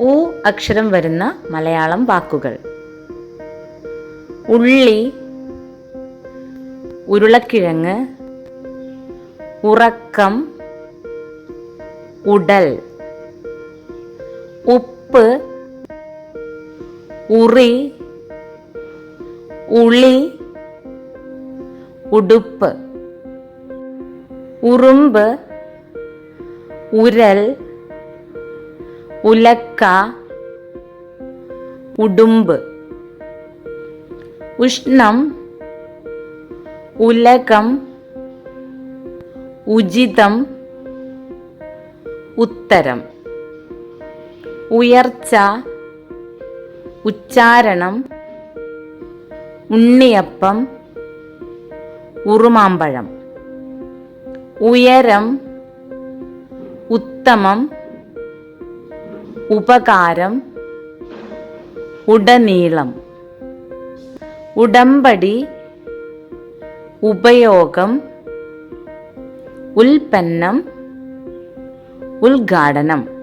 ഉ അക്ഷരം വരുന്ന മലയാളം വാക്കുകൾ. ഉള്ളി ഉരുളക്കിഴങ്ങ് ഉറക്കം ഉടൽ ഉപ്പ് ഉറി ഉളി ഉടുപ്പ്. ഉറുമ്പ് ഉരൽ ഉലക്ക ഉടുമ്പ്. ഉഷ്ണം ഉലകം. ഉചിതം ഉത്തരം. ഉയർച്ച ഉച്ചാരണം. ഉണ്ണിയപ്പം ഉറുമാമ്പഴം. ഉയരം ഉത്തമം. ഉപകാരം ഉടനീളം. ഉടമ്പടി ഉപയോഗം ഉൽപ്പന്നം ഉദ്ഘാടനം.